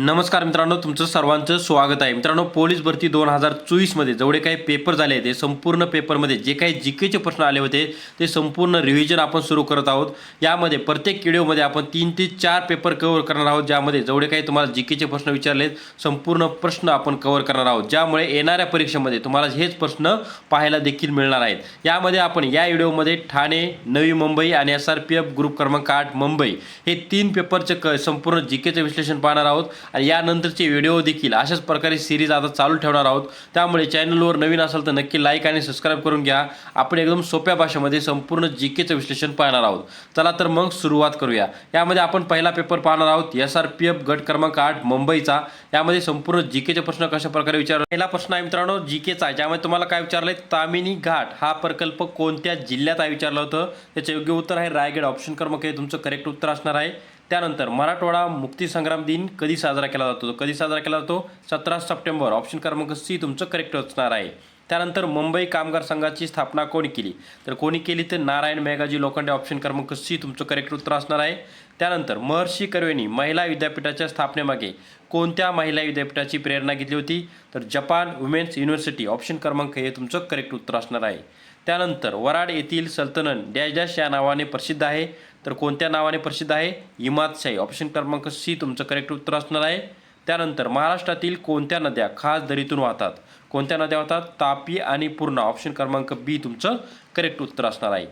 नमस्कार मित्रांनो तुमचं सर्वांचं स्वागत आहे. मित्रांनो पोलीस भरती दोन हजार चोवीसमध्ये जेवढे काही पेपर झाले ते संपूर्ण पेपरमध्ये जे काही जी केचे प्रश्न आले होते ते संपूर्ण रिव्हिजन आपण सुरू करत आहोत. यामध्ये प्रत्येक व्हिडिओमध्ये आपण तीन ते चार पेपर कव्हर करणार आहोत ज्यामध्ये जेवढे काही तुम्हाला जी केचे प्रश्न विचारलेत संपूर्ण प्रश्न आपण कव्हर करणार आहोत. ज्यामुळे येणाऱ्या परीक्षेमध्ये तुम्हाला हेच प्रश्न पाहायला देखील मिळणार आहेत. यामध्ये आपण या व्हिडिओमध्ये ठाणे नवी मुंबई आणि S R P F group क्रमांक आठ मुंबई हे तीन पेपरचे क संपूर्ण जी केचं विश्लेषण पाहणार आहोत. आणि यानंतरचे व्हिडिओ देखील अशाच प्रकारे सिरीज आता चालू ठेवणार आहोत. त्यामुळे चॅनलवर नवीन असाल तर नक्की लाईक आणि सबस्क्राईब करून घ्या. आपण एकदम सोप्या भाषेमध्ये संपूर्ण जी केचं विश्लेषण पाहणार आहोत. चला तर मग सुरुवात करूया. यामध्ये आपण पहिला पेपर पाहणार आहोत. एस आर पी एफ गट क्रमांक आठ मुंबईचा. यामध्ये संपूर्ण जी केचे प्रश्न कशा प्रकारे विचार पहिला प्रश्न आहे मित्रांनो जी केचा आहे. ज्यामध्ये तुम्हाला काय विचारलंय तामिनी घाट. हा प्रकल्प कोणत्या जिल्ह्यात आहे? विचारलं होतं. त्याचे योग्य उत्तर आहे रायगड. ऑप्शन क्रमांक हे तुमचं करेक्ट उत्तर असणार आहे. त्यानंतर मराठवाडा मुक्तीसंग्राम दिन कधी साजरा केला जातो? कधी साजरा केला जातो? सतरा सप्टेंबर. ऑप्शन क्रमांक सी तुमचं करेक्ट असणार आहे. त्यानंतर मुंबई कामगार संघाची स्थापना कोणी केली? तर कोणी केली तर नारायण मेघाजी लोखंडे. ऑप्शन क्रमांक सी तुमचं करेक्ट उत्तर असणार आहे. त्यानंतर महर्षी कर्वेनी महिला विद्यापीठाच्या स्थापनेमागे कोणत्या महिला विद्यापीठाची प्रेरणा घेतली होती? तर जपान वुमेन्स युनिव्हर्सिटी. ऑप्शन क्रमांक हे तुमचं करेक्ट उत्तर असणार आहे. त्यानंतर वराड येथील सल्तनत डॅश डॅश या नावाने प्रसिद्ध आहे. तर कोणत्या नावाने प्रसिद्ध आहे? इमादशाही ऑप्शन क्रमांक सी तुमचं करेक्ट उत्तर असणार आहे. त्यानंतर महाराष्ट्रातील कोणत्या नद्या खास दरीतून वाहतात? कोणत्या नद्या वाहतात? तापी आणि पूर्णा. ऑप्शन क्रमांक बी तुमचं करेक्ट उत्तर असणार आहे.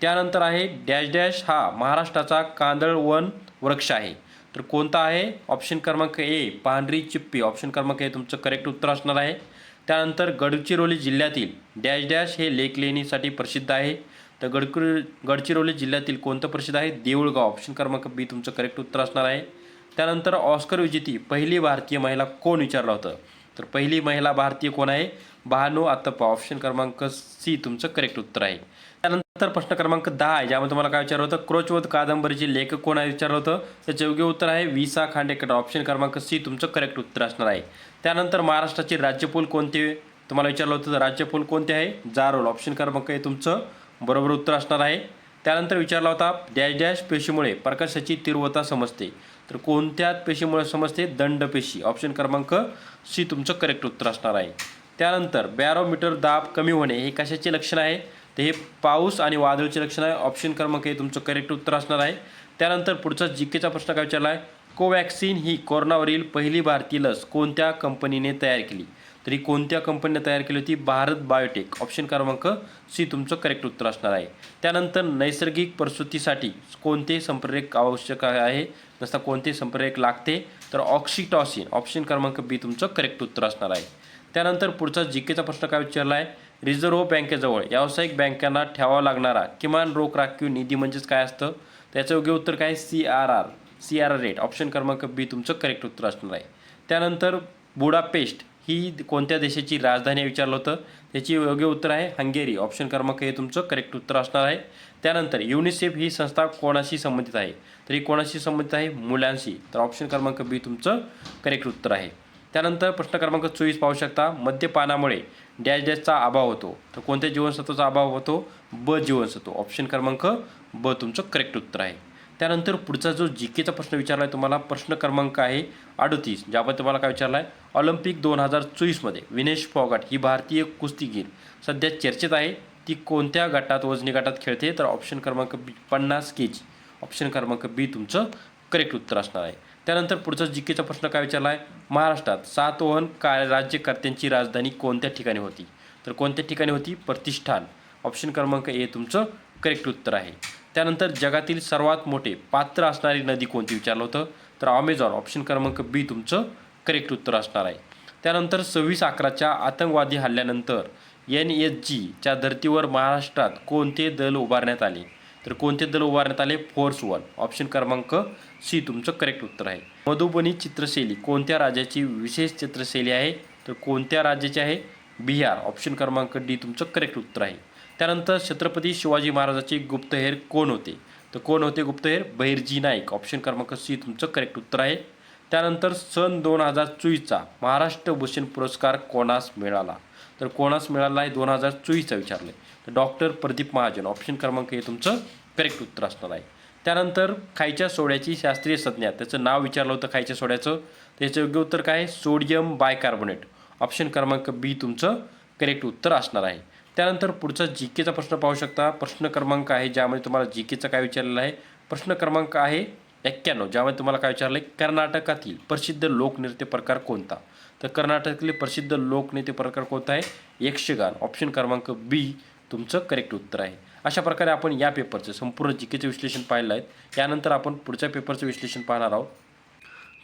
त्यानंतर आहे डॅश डॅश हा महाराष्ट्राचा कांदळवन वृक्ष आहे. तर कोणता आहे? ऑप्शन क्रमांक ए पांढरी चिप्पी. ऑप्शन क्रमांक हे तुमचं करेक्ट उत्तर असणार आहे. त्यानंतर गडचिरोली जिल्ह्यातील डॅश डॅश हे लेक लेणीसाठी प्रसिद्ध आहे. तर गडकुर गडचिरोली जिल्ह्यातील कोणतं प्रसिद्ध आहे? देऊळगाव. ऑप्शन क्रमांक बी तुमचं करेक्ट उत्तर असणार आहे. त्यानंतर ऑस्कर विजेती पहिली भारतीय महिला कोण विचारलं होतं? तर पहिली महिला भारतीय कोण आहे? बहानू आत्तप्पा. ऑप्शन क्रमांक सी तुमचं करेक्ट उत्तर आहे. त्यानंतर प्रश्न क्रमांक दहा आहे. ज्यामध्ये तुम्हाला काय विचारलं होतं? क्रोचवध कादंबरीचे लेखक कोण आहे विचारलं होतं? त्याचे योग्य उत्तर आहे विसा खांडेकर. ऑप्शन क्रमांक सी तुमचं करेक्ट उत्तर असणार आहे. त्यानंतर महाराष्ट्राचे राज्यपूल कोणते? तुम्हाला विचारलं होतं तर राज्यपूल कोणते आहे? जारोल. ऑप्शन क्रमांक हे तुमचं बरोबर उत्तर असणार आहे. त्यानंतर विचारला होता डॅश डॅश पेशीमुळे प्रकाशाची तीव्रता समजते. तर कोणत्या पेशीमुळे समजते? दंडपेशी ऑप्शन क्रमांक सी तुमचं करेक्ट उत्तर असणार आहे. त्यानंतर बॅरोमीटर दाब कमी होणे हे कशाचे लक्षण आहे? तर हे पाऊस आणि वादळचे लक्षण आहे. ऑप्शन क्रमांक हे तुमचं करेक्ट उत्तर असणार आहे. त्यानंतर पुढचा जी केचा प्रश्न काय विचारला आहे? कोवॅक्सिन ही कोरोनावरील पहिली भारतीय लस कोणत्या कंपनीने तयार केली? तरी कोणत्या कंपनीने तयार केली होती? भारत बायोटेक ऑप्शन क्रमांक सी तुमचं करेक्ट उत्तर असणार आहे. त्यानंतर नैसर्गिक प्रसूतीसाठी कोणते संप्रेरक आवश्यक आहे? नसता कोणते संप्रेरक लागते? तर ऑक्सिटॉसिन ऑप्शन क्रमांक बी तुमचं करेक्ट उत्तर असणार आहे. त्यानंतर पुढचा जी केचा प्रश्न काय विचारला आहे रिझर्व्ह बँकेजवळ व्यावसायिक बँकांना ठेवावा लागणारा किमान रोख राखीव निधी म्हणजेच काय असतं? त्याचं योग्य उत्तर काय? C R R C R R rate option क्रमांक बी तुमचं करेक्ट उत्तर असणार आहे. त्यानंतर बुडापेस्ट ही कोणत्या देशाची राजधानी विचारलं होतं. त्याची योग्य उत्तर आहे हंगेरी. ऑप्शन क्रमांक हे तुमचं करेक्ट उत्तर असणार आहे. त्यानंतर युनिसेफ ही संस्था कोणाशी संबंधित आहे? तर ही कोणाशी संबंधित आहे? मुलांशी. तर ऑप्शन क्रमांक बी तुमचं करेक्ट उत्तर आहे. त्यानंतर प्रश्न क्रमांक चोवीस पाहू शकता. मद्यपानामुळे डॅश डॅशचा अभाव होतो. तर कोणत्या जीवनसत्वाचा अभाव होतो? ब जीवनसत्व. ऑप्शन क्रमांक ब तुमचं करेक्ट उत्तर आहे. त्यानंतर पुढचा जो जी केचा प्रश्न विचारला आहे तुम्हाला प्रश्न क्रमांक आहे अडतीस ज्यामध्ये तुम्हाला काय विचारला आहे ऑलिम्पिक दोन हजार चोवीसमध्ये विनेश फोगाट ही भारतीय कुस्तीगीर सध्या चर्चेत आहे ती कोणत्या गटात वजनी गटात खेळते? तर ऑप्शन क्रमांक बी पन्नास के जी. ऑप्शन क्रमांक बी तुमचं करेक्ट उत्तर असणार आहे. त्यानंतर पुढचा जी केचा प्रश्न काय विचारला आहे महाराष्ट्रात सातवहन काय राज्यकर्त्यांची राजधानी कोणत्या ठिकाणी होती? तर कोणत्या ठिकाणी होती? प्रतिष्ठान. ऑप्शन क्रमांक ए तुमचं करेक्ट उत्तर आहे. त्यानंतर जगातील सर्वात मोठे पात्र असणारी नदी कोणती विचारलं होतं? तर अमेझॉन ऑप्शन क्रमांक बी तुमचं करेक्ट उत्तर असणार आहे. त्यानंतर सव्वीस अकराच्या आतंकवादी हल्ल्यानंतर एन एस जीच्या धर्तीवर महाराष्ट्रात कोणते दल उभारण्यात आले? तर कोणते दल उभारण्यात आले? फोर्स वन ऑप्शन क्रमांक सी तुमचं करेक्ट उत्तर आहे. मधुबनी चित्रशैली कोणत्या राज्याची विशेष चित्रशैली आहे? तर कोणत्या राज्याची आहे? बिहार. ऑप्शन क्रमांक डी तुमचं करेक्ट उत्तर आहे. त्यानंतर छत्रपती शिवाजी महाराजाचे गुप्तहेर कोण होते? तर कोण होते गुप्तहेर? बहिर्जी नाईक. ऑप्शन क्रमांक सी तुमचं करेक्ट उत्तर आहे. त्यानंतर सन दोन हजार चोवीसचा महाराष्ट्र भूषण पुरस्कार कोणास मिळाला? तर कोणास मिळाला आहे? दोन हजार चोवीसचा विचारले तर डॉक्टर प्रदीप महाजन. ऑप्शन क्रमांक हे तुमचं करेक्ट उत्तर असणार आहे. त्यानंतर खायच्या सोड्याची शास्त्रीय संज्ञा. त्याचं नाव विचारलं होतं खायच्या सोड्याचं. त्याचं योग्य उत्तर काय आहे? Sodium bicarbonate. ऑप्शन क्रमांक बी तुमचं करेक्ट उत्तर असणार आहे. त्यानंतर पुढचा जी केचा प्रश्न पाहू शकता. प्रश्न क्रमांक आहे ज्यामध्ये तुम्हाला जी केचा काय विचारलेला आहे. प्रश्न क्रमांक आहे एक्क्याण्णव ज्यामध्ये तुम्हाला काय विचारलं आहे? कर्नाटकातील प्रसिद्ध लोकनृत्य प्रकार कोणता? तर कर्नाटकातील प्रसिद्ध लोकनृत्य प्रकार कोणता आहे? यक्षगान. ऑप्शन क्रमांक बी तुमचं करेक्ट उत्तर आहे. अशा प्रकारे आपण या पेपरचं संपूर्ण जी केचं विश्लेषण पाहिलं आहे. त्यानंतर आपण पुढच्या पेपरचं विश्लेषण पाहणार आहोत.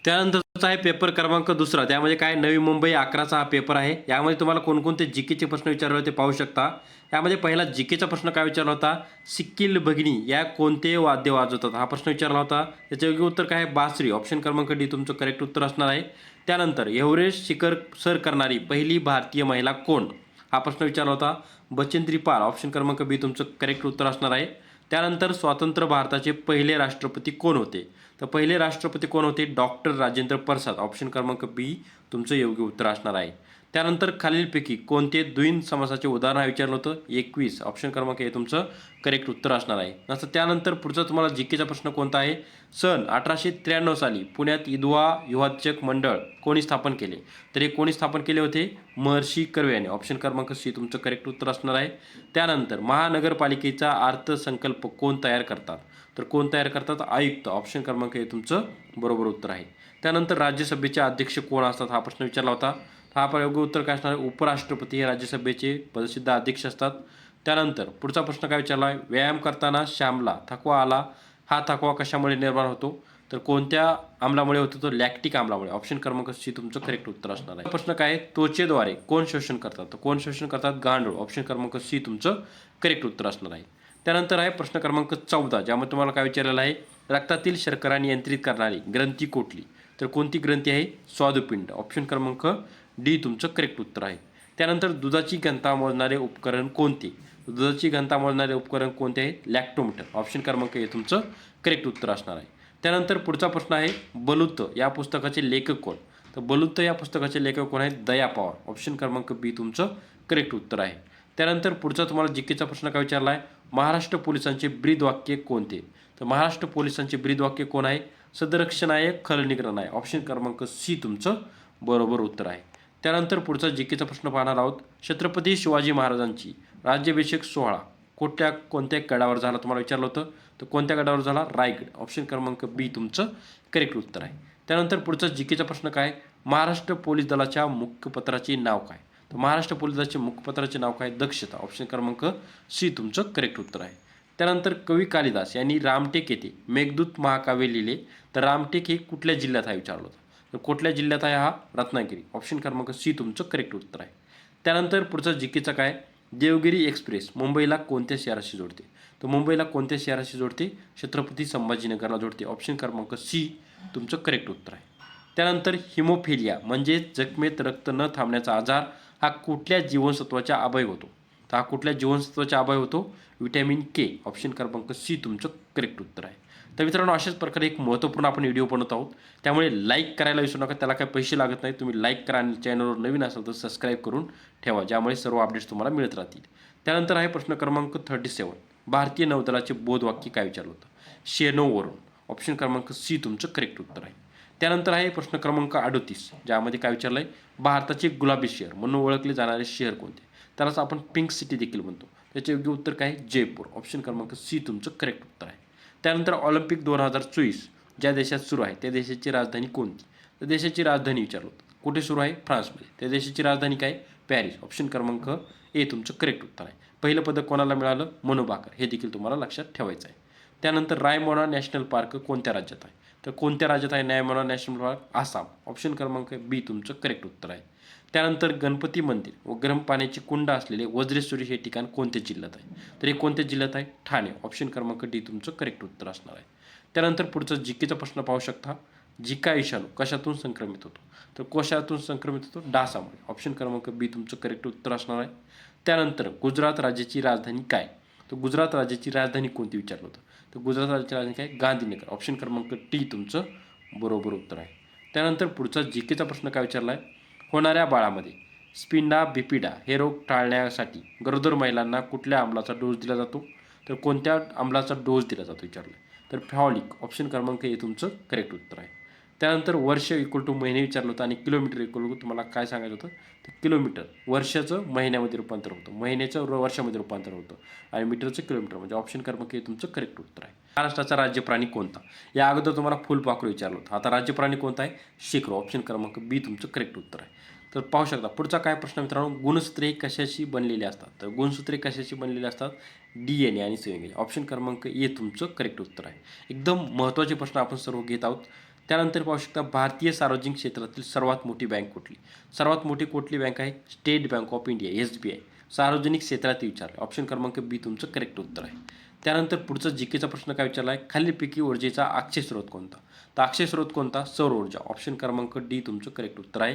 त्यानंतर त्यानंतरचा आहे पेपर क्रमांक दुसरा. त्यामध्ये काय नवी मुंबई अकराचा हा पेपर आहे. यामध्ये तुम्हाला कोणकोणते जी केचे प्रश्न विचारले होते पाहू शकता. यामध्ये पहिला जी केचा प्रश्न काय विचारला होता? सिक्किल भगिनी या कोणते वाद्य वाजवतात? हा प्रश्न विचारला होता. त्याचे योग्य उत्तर काय आहे? बासरी. ऑप्शन क्रमांक डी तुमचं करेक्ट उत्तर असणार आहे. त्यानंतर एव्हरेस्ट शिखर सर करणारी पहिली भारतीय महिला कोण? हा प्रश्न विचारला होता. बचेंद्री पाल. ऑप्शन क्रमांक बी तुमचं करेक्ट उत्तर असणार आहे. त्यानंतर स्वातंत्र्य भारताचे पहिले राष्ट्रपती कोण होते? तर पहिले राष्ट्रपती कोण होते? डॉक्टर राजेंद्र प्रसाद. ऑप्शन क्रमांक बी तुमचं योग्य उत्तर असणार आहे. त्यानंतर खालीलपैकी कोणते द्विन समासाचे उदाहरण विचारलं होतं? एकवीस. ऑप्शन क्रमांक हे तुमचं करेक्ट उत्तर असणार आहे. नंतर त्यानंतर पुढचा तुम्हाला जी केचा प्रश्न कोणता आहे? सन अठराशे त्र्याण्णव साली पुण्यात इदवा युवाचक मंडळ कोणी स्थापन केले? तर हे कोणी स्थापन केले होते? महर्षी कर्वे यांनी ऑप्शन क्रमांक सी तुमचं करेक्ट उत्तर असणार आहे. त्यानंतर महानगरपालिकेचा अर्थसंकल्प कोण तयार करतात? तर कोण तयार करतात? आयुक्त. ऑप्शन क्रमांक हे तुमचं बरोबर उत्तर आहे. त्यानंतर राज्यसभेचे अध्यक्ष कोण असतात? हा प्रश्न विचारला होता. हा पण योग्य उत्तर काय असणार? आहे उपराष्ट्रपती हे राज्यसभेचे पदसिद्ध अध्यक्ष असतात. त्यानंतर पुढचा प्रश्न काय विचारला? आहे व्यायाम करताना श्यामला थकवा आला. हा थकवा कशामुळे निर्माण होतो? तर कोणत्या आम्लामुळे होतो? तो लॅक्टिक आम्लामुळे. ऑप्शन क्रमांक सी तुमचं करेक्ट उत्तर असणार आहे. प्रश्न काय त्वचेद्वारे कोण शोषण करतात? तर कोण शोषण करतात? गांडूळ. ऑप्शन क्रमांक सी तुमचं करेक्ट उत्तर असणार आहे. त्यानंतर आहे प्रश्न क्रमांक चौदा ज्यामध्ये तुम्हाला काय विचारलेलं आहे? रक्तातील शर्करा नियंत्रित करणारी ग्रंथी कोठली? तर कोणती ग्रंथी आहे? स्वादुपिंड. ऑप्शन क्रमांक डी तुमचं करेक्ट उत्तर आहे. त्यानंतर दुधाची घनता मोजणारे उपकरण कोणते? दुधाची घनता मोजणारे उपकरण कोणते आहे लॅक्टोमीटर ऑप्शन क्रमांक हे तुमचं करेक्ट उत्तर असणार आहे. त्यानंतर पुढचा प्रश्न आहे बलुत या पुस्तकाचे लेखक कोण? तर बलुत या पुस्तकाचे लेखक कोण आहेत? दया पवार. ऑप्शन क्रमांक बी तुमचं करेक्ट उत्तर आहे. त्यानंतर पुढचा तुम्हाला जिकेचा प्रश्न काय विचारला आहे महाराष्ट्र पोलिसांचे ब्रीद वाक्य कोणते? तर महाराष्ट्र पोलिसांचे ब्रीद वाक्य कोण आहे? सदरक्षण आहे खलनिग्रहण आहे ऑप्शन क्रमांक सी तुमचं बरोबर उत्तर आहे. त्यानंतर पुढचा जिकेचा प्रश्न पाहणार आहोत. छत्रपती शिवाजी महाराजांची राज्याभिषेक सोहळा कुठल्या कोणत्या गडावर झाला तुम्हाला विचारलं होतं? तर कोणत्या गडावर झाला? रायगड. ऑप्शन क्रमांक बी तुमचं करेक्ट उत्तर आहे. त्यानंतर पुढचा जिकेचा प्रश्न काय? महाराष्ट्र पोलीस दलाच्या मुखपत्राचे नाव काय? तर महाराष्ट्र पोलिसाचे मुखपत्राचे नाव काय? दक्षता. ऑप्शन क्रमांक सी तुमचं करेक्ट उत्तर आहे. त्यानंतर कवी कालिदास यांनी रामटेक येथे मेघदूत महाकाव्य लिहिले. तर रामटेक हे कुठल्या जिल्ह्यात आहे विचारलं होतं तर कुठल्या जिल्ह्यात आहे हा? रत्नागिरी. ऑप्शन क्रमांक सी तुमचं करेक्ट उत्तर आहे. त्यानंतर पुढचा जिकेचा काय? देवगिरी एक्सप्रेस मुंबईला कोणत्या शहराशी जोडते? तर मुंबईला कोणत्या शहराशी जोडते? छत्रपती संभाजीनगरला जोडते. ऑप्शन क्रमांक सी तुमचं करेक्ट उत्तर आहे. त्यानंतर हिमोफिलिया म्हणजे जखमेत रक्त न थांबण्याचा आजार हा कुठल्या जीवनसत्वाचा अभय होतो? तर हा कुठल्या जीवनसत्वाचा अभय होतो? विटॅमिन के ऑप्शन क्रमांक सी तुमचं करेक्ट उत्तर आहे. तर मित्रांनो अशाच प्रकारे एक महत्त्वपूर्ण आपण व्हिडिओ बनवत आहोत. त्यामुळे लाईक करायला विसरू नका त्याला काही पैसे लागत नाही तुम्ही लाईक करा आणि चॅनलवर नवीन असाल तर सबस्क्राईब करून ठेवा ज्यामुळे सर्व अपडेट्स तुम्हाला मिळत राहतील. त्यानंतर आहे प्रश्न क्रमांक थर्टी सेवन भारतीय नौदलाचे बोधवाक्य काय विचारलं होतं? शेनोवरून ऑप्शन क्रमांक सी तुमचं करेक्ट उत्तर आहे. त्यानंतर आहे प्रश्न क्रमांक अडोतीस ज्यामध्ये काय विचारलं आहे भारताचे गुलाबी शहर म्हणून ओळखले जाणारे शहर कोणते? त्यालाच आपण पिंक सिटी देखील म्हणतो. त्याचे योग्य उत्तर काय जयपूर. ऑप्शन क्रमांक सी तुमचं करेक्ट उत्तर आहे. त्यानंतर ऑलिम्पिक दोन हजार चोवीस ज्या देशात सुरू आहे त्या देशाची राजधानी कोणती? त्या देशाची राजधानी विचारलो. कुठे सुरू आहे? फ्रान्समध्ये. त्या देशाची राजधानी काय? पॅरिस. ऑप्शन क्रमांक ए तुमचं करेक्ट उत्तर आहे. पहिलं पदक कोणाला मिळालं? मनोबाकर हे देखील तुम्हाला लक्षात ठेवायचं आहे. त्यानंतर रायमोना नॅशनल पार्क कोणत्या राज्यात आहे? तर कोणत्या राज्यात आहे Raimona national park Assam. Option क्रमांक बी तुमचं करेक्ट उत्तर आहे. त्यानंतर गणपती मंदिर व गरम पाण्याची कुंड असलेले वज्रेश्वरी हे ठिकाण कोणत्या जिल्ह्यात आहे? तर हे कोणत्या जिल्ह्यात आहे? ठाणे. ऑप्शन क्रमांक डी तुमचं करेक्ट उत्तर असणार आहे. त्यानंतर पुढचा जिकेचा प्रश्न पाहू शकता. जिका विषाणू कशातून संक्रमित होतो? तर कोशातून संक्रमित होतो? डासामुळे. ऑप्शन क्रमांक बी तुमचं करेक्ट उत्तर असणार आहे. त्यानंतर गुजरात राज्याची राजधानी काय? तर गुजरात राज्याची राजधानी कोणती विचारलं होतं? तर गुजरात राज्याची राजधानी काय? गांधीनगर. ऑप्शन क्रमांक टी तुमचं बरोबर उत्तर आहे. त्यानंतर पुढचा जिकेचा प्रश्न काय विचारला आहे होणाऱ्या बाळामध्ये स्पिंडा बिपिडा हे रोग टाळण्यासाठी गरोदर महिलांना कुठल्या अंमलाचा डोस दिला जातो? तर कोणत्या अंमलाचा डोस दिला जातो? विचारलं तर फॅलिक ऑप्शन क्रमांक हे तुमचं करेक्ट उत्तर आहे. त्यानंतर वर्ष इक्वल टू महिने विचारलं होतं आणि किलोमीटर इक्वल टू तुम्हाला काय सांगायचं होतं? तर किलोमीटर वर्षाचं महिन्यामध्ये रूपांतर होतं. महिन्याचं वर्षामध्ये रूपांतर होतं. आणि मीटरचं किलोमीटर म्हणजे ऑप्शन क्रमांक हे तुमचं करेक्ट उत्तर आहे. महाराष्ट्राचा राज्य प्राणी कोणता? या अगोदर तुम्हाला फुलपाखरू विचारलं होतं. आता राज्य प्राणी कोणता आहे? शिखरो ऑप्शन क्रमांक बी तुमचं करेक्ट उत्तर आहे. तर पाहू शकता पुढचा काय प्रश्न मित्रांनो? गुणसूत्रे कशाशी बनलेली असतात? तर गुणसूत्रे कशाशी बनलेली असतात? डी एन ए आणि संयुगे. ऑप्शन क्रमांक ए तुमचं करेक्ट उत्तर आहे. एकदम महत्त्वाचे प्रश्न आपण सर्व घेत आहोत. त्यानंतर पाहू शकता भारतीय सार्वजनिक क्षेत्रातील सर्वात मोठी बँक कुठली? सर्वात मोठी कुठली बँक आहे? State Bank of India S B I. सार्वजनिक क्षेत्रात विचारलं. ऑप्शन क्रमांक बी तुमचं करेक्ट उत्तर आहे. त्यानंतर पुढचा जिकेचा प्रश्न काय विचारला आहे खालीलपैकी ऊर्जेचा अक्षय स्रोत कोणता? तर अक्षय स्रोत कोणता? सौर ऊर्जा. ऑप्शन क्रमांक डी तुमचं करेक्ट उत्तर आहे.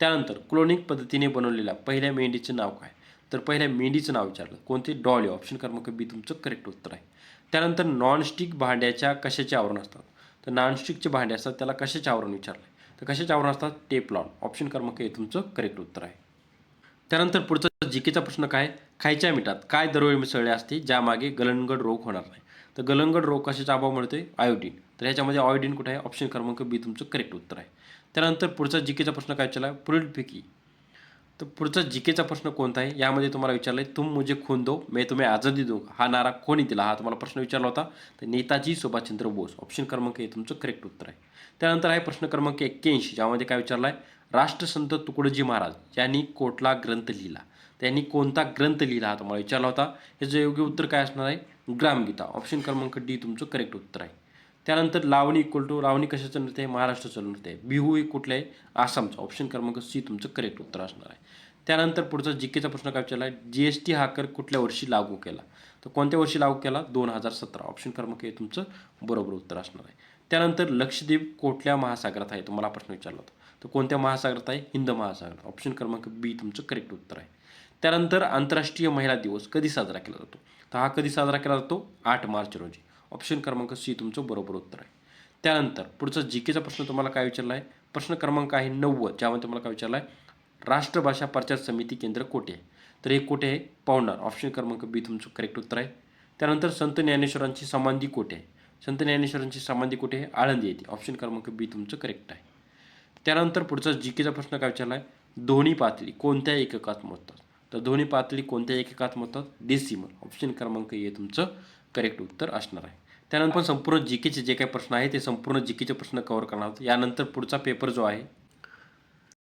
त्यानंतर क्लोनिक पद्धतीने बनवलेल्या पहिल्या मेंढीचं नाव काय? तर पहिल्या मेंढीचं नाव विचारलं. कोणते? डॉली. ऑप्शन क्रमांक बी तुमचं करेक्ट उत्तर आहे. त्यानंतर नॉनस्टिक भांड्याच्या कशाचे आवरण असतात? तर नॉनस्टिकचे भांडे असतात त्याला कशाच्या आवरण विचारलं तर कशाच्या आवरण असतात? टेपलॉन ऑप्शन क्रमांक हे तुमचं करेक्ट उत्तर आहे. त्यानंतर पुढचा जिकेचा प्रश्न काय खायच्या मिठात काय दरवेळी मिसळले असते ज्यामागे गलनगड रोग होणार नाही? तर गलनगड रोग कशाचा अभाव मिळते आयोडीन तर ह्याच्यामध्ये आयोडीन कुठे आहे? ऑप्शन क्रमांक बी तुमचं करेक्ट उत्तर आहे. त्यानंतर पुढचा जिकेचा प्रश्न काय विचारला? पुढीलपैकी तर पुढचा जीकेचा प्रश्न कोणता आहे? यामध्ये तुम्हाला विचारलं आहे तुम मुझे खून दो मे तुम्हें आझादी दो हा नारा कोणी दिला हा तुम्हाला प्रश्न विचारला होता. तर नेताजी सुभाषचंद्र बोस ऑप्शन क्रमांक हे तुमचं करेक्ट उत्तर आहे. त्यानंतर आहे प्रश्न क्रमांक एक्क्याऐंशी ज्यामध्ये काय विचारला आहे राष्ट्रसंत तुकडोजी महाराज यांनी कोटला ग्रंथ लिहिला. त्यांनी कोणता ग्रंथ लिहिला हा तुम्हाला विचारला होता? याचं योग्य उत्तर काय असणार आहे? ग्रामगीता ऑप्शन क्रमांक डी तुमचं करेक्ट उत्तर आहे. त्यानंतर लावणी इक्वल टू लावणी कशाचं नृत्य आहे? महाराष्ट्राचं नृत्य आहे. बिहू हे कुठलं आहे? आसामचं. ऑप्शन क्रमांक सी तुमचं करेक्ट उत्तर असणार आहे. त्यानंतर पुढचा जीकेचा प्रश्न काय विचारला आहे जी एस टी हा कर कुठल्या वर्षी लागू केला? तर कोणत्या वर्षी लागू केला? दोन हजार सतरा. ऑप्शन क्रमांक हे तुमचं बरोबर उत्तर असणार आहे. त्यानंतर लक्षद्वीप कुठल्या महासागरात आहे? तुम्हाला प्रश्न विचारला होता. तर कोणत्या महासागरात आहे? हिंद महासागरात ऑप्शन क्रमांक बी तुमचं करेक्ट उत्तर आहे. त्यानंतर आंतरराष्ट्रीय महिला दिवस कधी साजरा केला जातो? तर हा कधी साजरा केला जातो? आठ मार्च रोजी. ऑप्शन क्रमांक सी तुमचं बरोबर उत्तर आहे. त्यानंतर पुढचा जी केचा प्रश्न तुम्हाला काय विचारला आहे? प्रश्न क्रमांक आहे नव्वद ज्यामध्ये तुम्हाला काय विचारला आहे? राष्ट्रभाषा प्रचार समिती केंद्र कोठे आहे? तर हे कोठे आहे? पवनार ऑप्शन क्रमांक बी तुमचं करेक्ट उत्तर आहे. त्यानंतर संत ज्ञानेश्वरांची समाधी कोठे आहे? संत ज्ञानेश्वरांची समाधी कुठे आहे? आळंदी येते ऑप्शन क्रमांक बी तुमचं करेक्ट आहे. त्यानंतर पुढचा जी केचा प्रश्न काय विचारला आहे? दोन्ही पातळी कोणत्या एककात मोजतात तर दोन्ही पातळी कोणत्या एककात मोजतात डेसिमल ऑप्शन क्रमांक हे तुमचं करेक्ट उत्तर असणार आहे. त्यानंतर संपूर्ण जी केचे जे काही प्रश्न आहे ते संपूर्ण जी केचे प्रश्न कव्हर करणार आहोत. यानंतर पुढचा पेपर जो आहे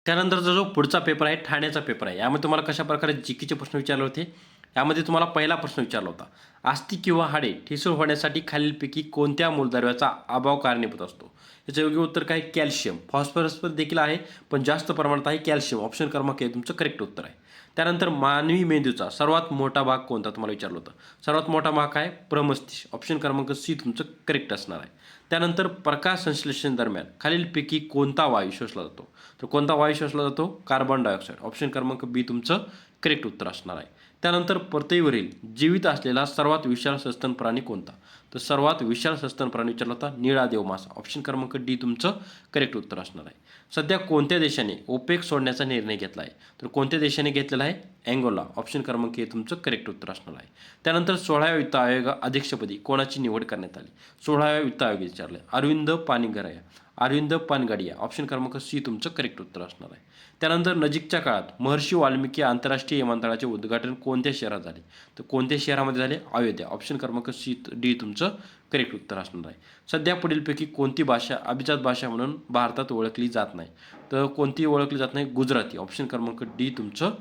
त्यानंतरचा जो पुढचा पेपर आहे ठाण्याचा पेपर आहे. यामध्ये तुम्हाला कशा प्रकारे जी केचे प्रश्न विचारले होते? यामध्ये तुम्हाला पहिला प्रश्न विचारला होता आस्ती किंवा हाडे ठिसूळ होण्यासाठी खालीलपैकी कोणत्या मूलद्रव्याचा अभाव कारणीभूत असतो? याचं योग्य उत्तर काय? कॅल्शियम. फॉस्फरस पण देखील आहे पण जास्त प्रमाणात आहे कॅल्शियम. ऑप्शन क्रमांक हे तुमचं करेक्ट उत्तर आहे. त्यानंतर मानवी मेंदूचा सर्वात मोठा भाग कोणता? तुम्हाला विचारलं होतं. सर्वात मोठा भाग आहे प्रमस्तिष्क. ऑप्शन क्रमांक सी तुमचं करेक्ट असणार आहे. त्यानंतर प्रकाश संश्लेषण दरम्यान खालीलपैकी कोणता वायू शोषला जातो? तर कोणता वायू शोषला जातो? कार्बन डायऑक्साईड ऑप्शन क्रमांक बी तुमचं करेक्ट उत्तर असणार आहे. त्यानंतर पृथ्वीवरील जीवित असलेला सर्वात विशाल सस्तन प्राणी कोणता? तर सर्वात विशाल सस्तन प्राणी विचारला होता निळा देव मासा ऑप्शन क्रमांक डी तुमचं करेक्ट उत्तर असणार आहे. सध्या कोणत्या देशाने ओपेक सोडण्याचा निर्णय घेतला आहे तर कोणत्या देशाने घेतलेला आहे? अँगोला. ऑप्शन क्रमांक हे तुमचं करेक्ट उत्तर असणार आहे. त्यानंतर सोळाव्या वित्त आयोग अध्यक्षपदी कोणाची निवड करण्यात आली? सोळाव्या वित्त आयोग विचारलं. अरविंद पानिगराया. अरविंद पानगाडिया. ऑप्शन क्रमांक सी तुमचं करेक्ट उत्तर असणार आहे. त्यानंतर नजीकच्या काळात महर्षी वाल्मिकी आंतरराष्ट्रीय विमानतळाचे उद्घाटन कोणत्या शहरात झाले? तर कोणत्या शहरामध्ये झाले? अयोध्या. ऑप्शन क्रमांक सी डी तुमचं करेक्ट उत्तर असणार आहे. सध्या पुढीलपैकी कोणती भाषा अभिजात भाषा म्हणून भारतात ओळखली जात नाही? तर कोणती ओळखली जात नाही? गुजराती. ऑप्शन क्रमांक डी तुमचं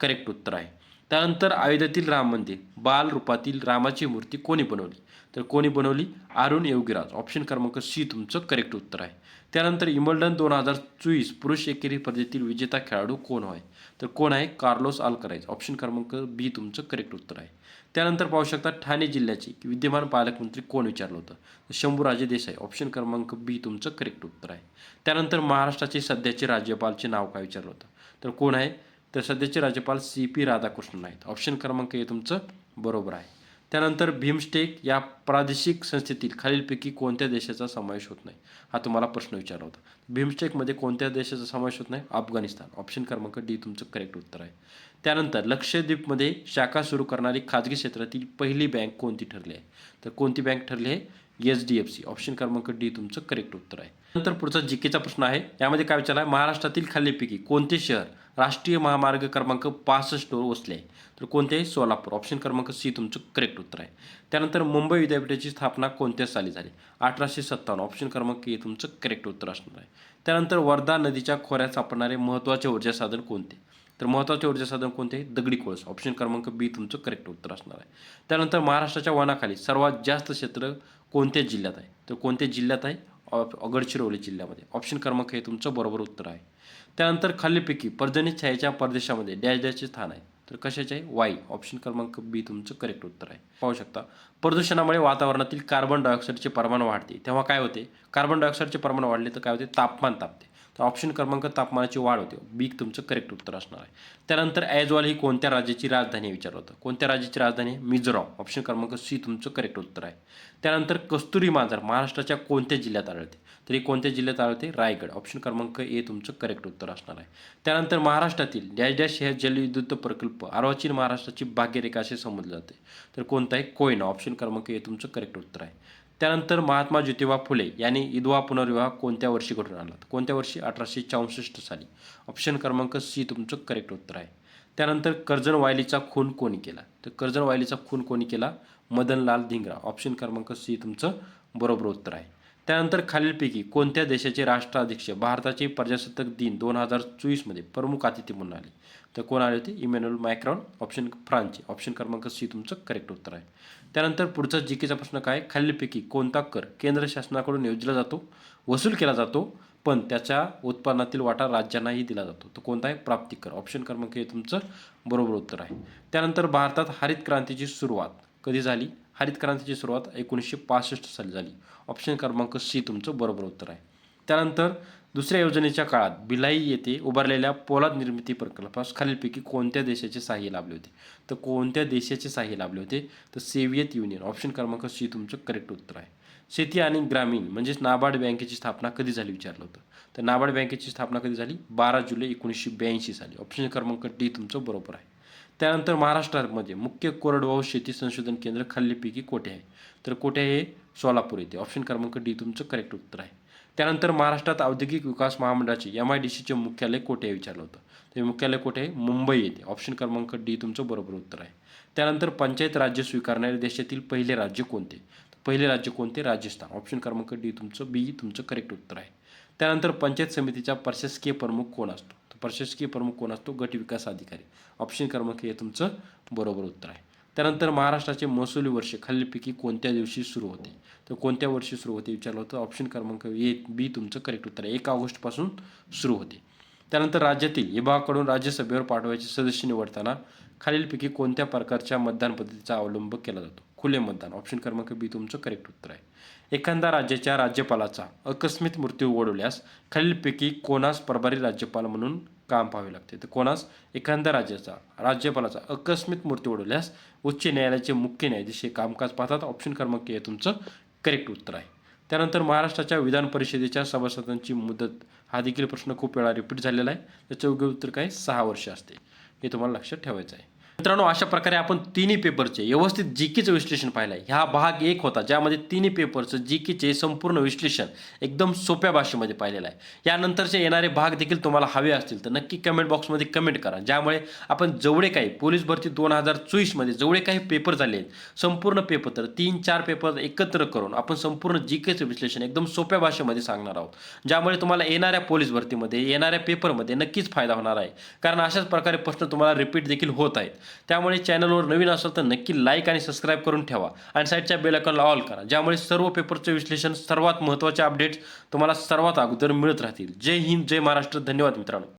करेक्ट उत्तर आहे. त्यानंतर अयोध्येतील राम मंदिर. बाल रूपातील रामाची मूर्ती कोणी बनवली? तर कोणी बनवली? अरुण योगीराज ऑप्शन क्रमांक सी तुमचं करेक्ट उत्तर आहे. त्यानंतर इमल्डन दोन हजार चोवीस पुरुष एकेरी स्पर्धेतील विजेता खेळाडू कोण आहे तर कोण आहे? कार्लोस आलकराईज ऑप्शन क्रमांक बी तुमचं करेक्ट उत्तर आहे. त्यानंतर पाहू शकता ठाणे जिल्ह्याचे विद्यमान पालकमंत्री कोण विचारलं होतं? तर शंभूराजे देसाई. ऑप्शन क्रमांक बी तुमचं करेक्ट उत्तर आहे. त्यानंतर महाराष्ट्राचे सध्याचे राज्यपालचे नाव काय विचारलं होतं? तर कोण आहे? तर सध्याचे राज्यपाल सी पी राधाकृष्णन आहेत. ऑप्शन क्रमांक हे तुमचं बरोबर आहे. त्यानंतर भीमस्टेक या प्रादेशिक संस्थेतील खालीलपैकी कोणत्या देशाचा समावेश होत नाही? हा तुम्हाला प्रश्न विचारला होता. भीमस्टेकमध्ये कोणत्या देशाचा समावेश होत नाही? अफगाणिस्तान. ऑप्शन क्रमांक डी तुमचं करेक्ट उत्तर आहे. त्यानंतर लक्षद्वीपमध्ये शाखा सुरू करणारी खाजगी क्षेत्रातील पहिली बँक कोणती ठरली आहे? तर कोणती बँक ठरली आहे? H D F C option क्रमांक डी तुमचं करेक्ट उत्तर आहे. नंतर पुढचा जीकेचा प्रश्न आहे. यामध्ये काय विचारला आहे? महाराष्ट्रातील खालीलपैकी कोणते शहर राष्ट्रीय महामार्ग क्रमांक पासष्टवर वसले आहे? तर कोणते आहे? सोलापूर. ऑप्शन क्रमांक सी तुमचं करेक्ट उत्तर आहे. त्यानंतर मुंबई विद्यापीठाची स्थापना कोणत्या साली झाली? अठराशे सत्तावन्न. ऑप्शन क्रमांक ए तुमचं करेक्ट उत्तर असणार आहे. त्यानंतर वर्धा नदीच्या खोऱ्यात सापडणारे महत्त्वाचे ऊर्जा साधन कोणते? तर महत्त्वाचे ऊर्जा साधन कोणते? आहे? दगडी कोळस. ऑप्शन क्रमांक बी तुमचं करेक्ट उत्तर असणार आहे. त्यानंतर महाराष्ट्राच्या वनाखाली सर्वात जास्त क्षेत्र कोणत्या जिल्ह्यात आहे? तर कोणत्या जिल्ह्यात आहे? ऑप- गडचिरोली जिल्ह्यामध्ये. ऑप्शन क्रमांक हे तुमचं बरोबर उत्तर आहे. त्यानंतर खालीलपैकी पर्जन्य छायाच्या परदेशामध्ये डॅश डॅशचे स्थान आहे. तर कशाचे आहे? वाई. ऑप्शन क्रमांक बी तुमचं करेक्ट उत्तर आहे. पाहू शकता. प्रदूषणामुळे वातावरणातील कार्बन डायऑक्साईडचे प्रमाण वाढते. तेव्हा काय होते? कार्बन डायऑक्साईडचे प्रमाण वाढले तर काय होते? तापमान तापते. तर ऑप्शन क्रमांक तापमानाची वाढ होते. बी तुमचं करेक्ट उत्तर असणार आहे. त्यानंतर ॲजवाल ही कोणत्या राज्याची राजधानी विचार विचारलं होतं. कोणत्या राज्याची राजधानी मिझोराम. ऑप्शन क्रमांक सी तुमचं करेक्ट उत्तर आहे. त्यानंतर कस्तुरी मांजर महाराष्ट्राच्या कोणत्या जिल्ह्यात आढळते? तरी कोणत्या जिल्ह्यात आढळते? रायगड. ऑप्शन क्रमांक ए तुमचं करेक्ट उत्तर असणार आहे. त्यानंतर महाराष्ट्रातील डॅश डॅश हे जलविद्युत प्रकल्प अर्वाचीन महाराष्ट्राची भाग्यरेखा असे समजले जाते. तर कोणता आहे? कोयना. ऑप्शन क्रमांक ए तुमचं करेक्ट उत्तर आहे. त्यानंतर महात्मा ज्योतिबा फुले यांनी विधवा पुनर्विवाह कोणत्या वर्षी घडून आणला? कोणत्या वर्षी? अठराशे चौसष्ट साली. ऑप्शन क्रमांक सी तुमचं करेक्ट उत्तर आहे. त्यानंतर कर्जन वायलीचा खून कोणी केला? तर कर्जन वायलीचा खून कोणी केला? मदनलाल धिंगरा. ऑप्शन क्रमांक सी तुमचं बरोबर उत्तर आहे. त्यानंतर खालीलपैकी कोणत्या देशाचे राष्ट्राध्यक्ष भारताचे प्रजासत्ताक दिन दोन हजार चोवीसमध्ये प्रमुख अतिथी म्हणून आले? तर कोण आले होते? इमॅन्युअल मायक्रॉन ऑप्शन फ्रान्सचे. ऑप्शन क्रमांक सी तुमचं करेक्ट उत्तर आहे. त्यानंतर पुढचा जीकेचा प्रश्न काय? खालीलपैकी कोणता कर केंद्र शासनाकडून योजला जातो? वसूल केला जातो पण त्याच्या उत्पन्नातील वाटा राज्यांनाही दिला जातो. तो कोणता आहे? प्राप्ती कर. ऑप्शन क्रमांक हे तुमचं बरोबर उत्तर आहे. त्यानंतर भारतात हरित क्रांतीची सुरुवात कधी झाली? हरित क्रांतीची सुरुवात एकोणीसशे पासष्ट साली झाली. ऑप्शन क्रमांक सी तुमचं बरोबर उत्तर आहे. त्यानंतर दुसऱ्या योजनेच्या काळात भिलाई येथे उभारलेल्या पोलाद निर्मिती प्रकल्पास खालीलपैकी कोणत्या देशाचे सहाय्य लाभले होते? तर कोणत्या देशाचे सहाय्य लाभले होते? तर सोव्हिएत युनियन. ऑप्शन क्रमांक सी तुमचं करेक्ट उत्तर आहे. शेती आणि ग्रामीण म्हणजेच नाबार्ड बँकेची स्थापना कधी झाली विचारलं होतं? तर नाबार्ड बँकेची स्थापना कधी झाली? बारा जुलै एकोणीसशे ब्याऐंशी साली. ऑप्शन क्रमांक डी तुमचं बरोबर आहे. त्यानंतर महाराष्ट्रामध्ये मुख्य कोरडवाहू शेती संशोधन केंद्र खालीलपैकी कोठे आहे? तर कोठे आहे? सोलापूर येथे. ऑप्शन क्रमांक डी तुमचं करेक्ट उत्तर आहे. त्यानंतर महाराष्ट्रात औद्योगिक विकास महामंडळाचे एम आय डी सीचे मुख्यालय कोठे आहे? विचारलं होतं. ते मुख्यालय कोठे आहे? मुंबई येथे. ऑप्शन क्रमांक डी तुमचं बरोबर उत्तर आहे. त्यानंतर पंचायत राज्य स्वीकारणारे देशातील पहिले राज्य कोणते? पहिले राज्य कोणते? राजस्थान. ऑप्शन क्रमांक डी तुमचं बी तुमचं करेक्ट उत्तर आहे. त्यानंतर पंचायत समितीचा प्रशासकीय प्रमुख कोण असतो? प्रशासकीय प्रमुख कोण असतो? गट विकास अधिकारी. ऑप्शन क्रमांक हे तुमचं बरोबर उत्तर आहे. त्यानंतर महाराष्ट्राचे महसुली वर्ष खालीलपैकी कोणत्या दिवशी सुरू होते? तर कोणत्या वर्षी सुरू होते विचारलं होतं ऑप्शन क्रमांक ए बी तुमचं करेक्ट उत्तर आहे. एक ऑगस्टपासून सुरू होते. त्यानंतर राज्यातील विभागाकडून राज्यसभेवर पाठवायचे सदस्य निवडताना खालीलपैकी कोणत्या प्रकारच्या मतदान पद्धतीचा अवलंब केला जातो? खुले मतदान. ऑप्शन क्रमांक बी तुमचं करेक्ट उत्तर आहे. एखाद्या राज्याच्या राज्यपालाचा अकस्मित मृत्यू ओढवल्यास खालीलपैकी कोणास प्रभारी राज्यपाल म्हणून काम पाहावे लागते? तर कोणास? एखाद्या राज्याचा राज्यपालाचा अकस्मित मृत्यू ओढवल्यास उच्च न्यायालयाचे मुख्य न्यायाधीश हे कामकाज पाहतात. ऑप्शन क्रमांक हे तुमचं करेक्ट उत्तर आहे. त्यानंतर महाराष्ट्राच्या विधान परिषदेच्या सभासदांची मुदत हा देखील प्रश्न खूप वेळा रिपीट झालेला आहे. त्याचं योग्य उत्तर काय? सहा वर्ष असते. हे तुम्हाला लक्षात ठेवायचं आहे. मित्रांनो अशा प्रकारे आपण तिन्ही पेपरचे व्यवस्थित जी केचं विश्लेषण पाहिलं आहे ह्या भाग एक होता ज्यामध्ये तिन्ही पेपरचं जी केचे संपूर्ण विश्लेषण एकदम सोप्या भाषेमध्ये पाहिलेलं आहे. यानंतरचे येणारे भाग देखील तुम्हाला हवे असतील तर नक्की कमेंट बॉक्समध्ये कमेंट करा. ज्यामुळे आपण जेवढे काही पोलीस भरती दोन हजार चोवीसमध्ये जेवढे काही पेपर झाले आहेत संपूर्ण पेपर तर तीन चार पेपर एकत्र करून आपण संपूर्ण जीकेचं विश्लेषण एकदम सोप्या भाषेमध्ये सांगणार आहोत. ज्यामुळे तुम्हाला येणाऱ्या पोलीस भरतीमध्ये येणाऱ्या पेपरमध्ये नक्कीच फायदा होणार आहे. कारण अशाच प्रकारे प्रश्न तुम्हाला रिपीट देखील होत आहेत. त्यामुळे चॅनलवर नवीन असेल तर नक्की लाईक आणि सबस्क्राईब करून ठेवा. आणि साईडच्या बेल ऑल करा. ज्यामुळे सर्व पेपरचे विश्लेषण सर्वात महत्त्वाचे अपडेट्स तुम्हाला सर्वात अगोदर मिळत राहतील. जय हिंद जय महाराष्ट्र. धन्यवाद मित्रांनो.